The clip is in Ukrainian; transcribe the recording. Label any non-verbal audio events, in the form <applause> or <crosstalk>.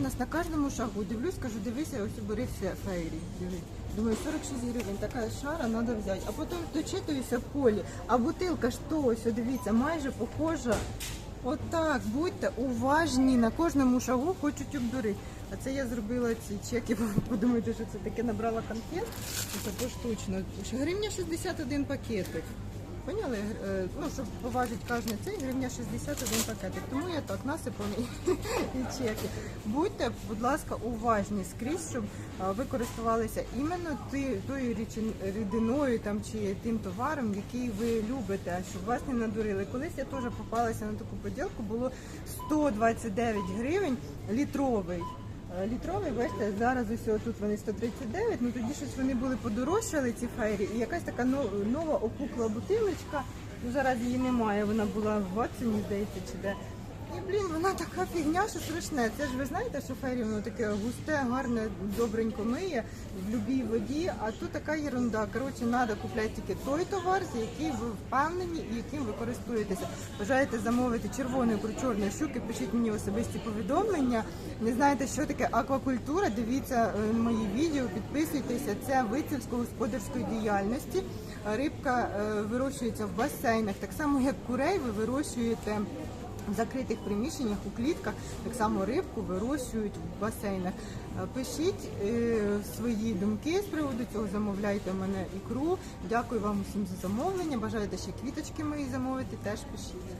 обслуговують нас на кожному шагу. Дивлюсь, кажу, дивися, ось бери фейрі. Дивись. Думаю, 46 гривень, така шара, треба взяти. А потім дочитуюся в полі. А бутилка ж то ось, дивіться, майже похожа. Отак, будьте уважні, на кожному шагу хочуть обдурити. А це я зробила ці чеки, подумаєте, що це таке набрала конфет. Це поштучно. Гривня 61 пакетик. Поняли? Е, Ну, щоб поважити кожен цей, гривня 61 пакетик. Тому я так насипаний <laughs> і чеки. Будьте, будь ласка, уважні скрізь, щоб а, ви користувалися іменно ти, тою рідиною чи тим товаром, який ви любите, щоб вас не надурили. Колись я теж попалася на таку поділку, було 129 гривень літровий. Е, Літровий, бачите, зараз ось тут вони 139, ну тоді щось вони були подорожчали ці фейрі, і якась така но- нова опукла бутилочка, ну зараз її немає, вона була в Ватсоні, здається, чи де. І блін, вона така фігня, що страшне. Це ж ви знаєте, що фейрі воно таке густе, гарне, добренько миє в будь-якій воді, а тут така ерунда. Коротше, треба купляти тільки той товар, за який ви впевнені і яким ви користуєтеся. Бажаєте замовити червоної про чорної щуки, пишіть мені особисті повідомлення. Не знаєте, що таке аквакультура? Дивіться е, мої відео, підписуйтеся. Це вид сільськогосподарської діяльності. Рибка е, вирощується в басейнах, так само як курей ви вирощуєте. В закритих приміщеннях у клітках так само рибку вирощують в басейнах. Е, Пишіть е, свої думки з приводу цього, замовляйте в мене ікру. Дякую вам усім за замовлення. Бажаєте ще квіточки мої замовити, теж пишіть.